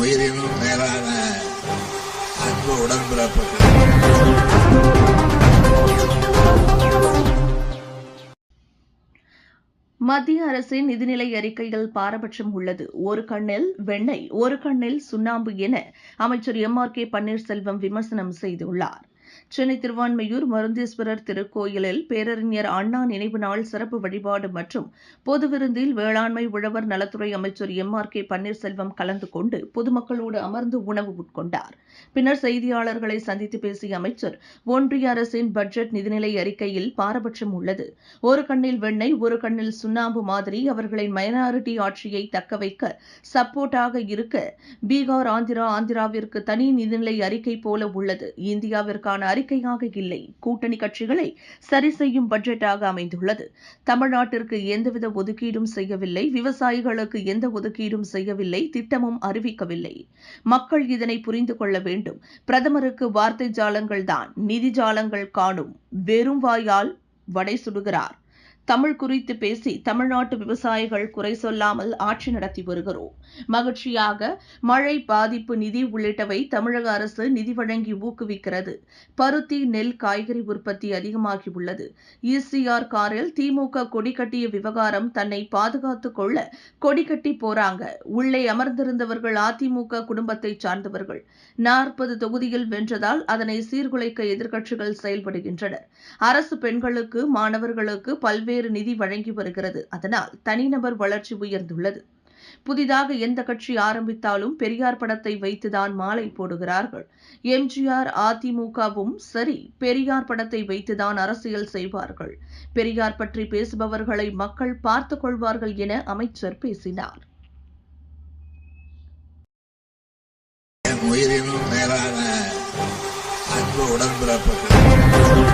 உயிரினும் மேலான அன்பு உடன்பிறப்பு மத்திய அரசின் நிதிநிலை அறிக்கையில் பாரபட்சம் உள்ளது. ஒரு கண்ணில் வெண்ணெய் ஒரு கண்ணில் சுண்ணாம்பு என அமைச்சர் எம் ஆர் கே பன்னீர்செல்வம் விமர்சனம் செய்துள்ளார். சென்னை திருவான்மையூர் மருந்தீஸ்வரர் திருக்கோயிலில் பேரறிஞர் அண்ணா நினைவு நாள் சிறப்பு வழிபாடு மற்றும் பொது விருந்தில் வேளாண்மை உழவர் நலத்துறை அமைச்சர் எம் ஆர் கே பன்னீர்செல்வம் கலந்து கொண்டு பொதுமக்களோடு அமர்ந்து உணவு உட்கொண்டார். பின்னர் செய்தியாளர்களை சந்தித்து பேசிய அமைச்சர் ஒன்றிய அரசின் பட்ஜெட் நிதிநிலை அறிக்கையில் பாரபட்சம் உள்ளது. ஒரு கண்ணில் வெண்ணெய் ஒரு கண்ணில் சுண்ணாம்பு மாதிரி அவர்களின் மைனாரிட்டி ஆட்சியை தக்கவைக்க சப்போர்ட்டாக இருக்க பீகார் ஆந்திரா ஆந்திராவிற்கு தனி நிதிநிலை அறிக்கை போல உள்ளது. இந்தியாவிற்கான அறிக்கையாக இல்லை. கூட்டணி கட்சிகளை சரி செய்யும் பட்ஜெட்டாக அமைந்துள்ளது. தமிழ்நாட்டிற்கு எந்தவித ஒதுக்கீடும் செய்யவில்லை. விவசாயிகளுக்கு எந்த ஒதுக்கீடும் செய்யவில்லை. திட்டமும் அறிவிக்கவில்லை. மக்கள் இதனை புரிந்து கொள்ள வேண்டும். பிரதமருக்கு வார்த்தை ஜாலங்கள் தான் நிதி ஜாலங்கள் காணும். வெறும் வாயால் வடை சுடுகிறார். தமிழ் குறித்து பேசி தமிழ்நாட்டு விவசாயிகள் குறை சொல்லாமல் ஆட்சி நடத்தி வருகிறோம். மகிழ்ச்சியாக மழை பாதிப்பு நிதி உள்ளிட்டவை தமிழக அரசு நிதி வழங்கி ஊக்குவிக்கிறது. பருத்தி நெல் காய்கறி உற்பத்தி அதிகமாகியுள்ளது. இசிஆர் காரில் திமுக கொடி கட்டிய விவகாரம் தன்னை பாதுகாத்துக் கொள்ள கொடி கட்டி போறாங்க. உள்ளே அமர்ந்திருந்தவர்கள் அதிமுக குடும்பத்தைச் சார்ந்தவர்கள். நாற்பது தொகுதியில் வென்றதால் அதனை சீர்குலைக்க எதிர்க்கட்சிகள் செயல்படுகின்றனர். அரசு பெண்களுக்கு மாணவர்களுக்கு பல்வேறு பல்வேறு நிதி வழங்கி வருகிறது. அதனால் தனிநபர் வளர்ச்சி உயர்ந்துள்ளது. புதிதாக எந்த கட்சி ஆரம்பித்தாலும் பெரியார் படத்தை வைத்துதான் மாலை போடுகிறார்கள். எம்ஜிஆர் அதிமுகவும் சரி பெரியார் படத்தை வைத்துதான் அரசியல் செய்வார்கள். பெரியார் பற்றி பேசுபவர்களை மக்கள் பார்த்துக் கொள்வார்கள் என அமைச்சர் பேசினார். உயிரினும் மேலான அன்பு உடன்பிறப்பு.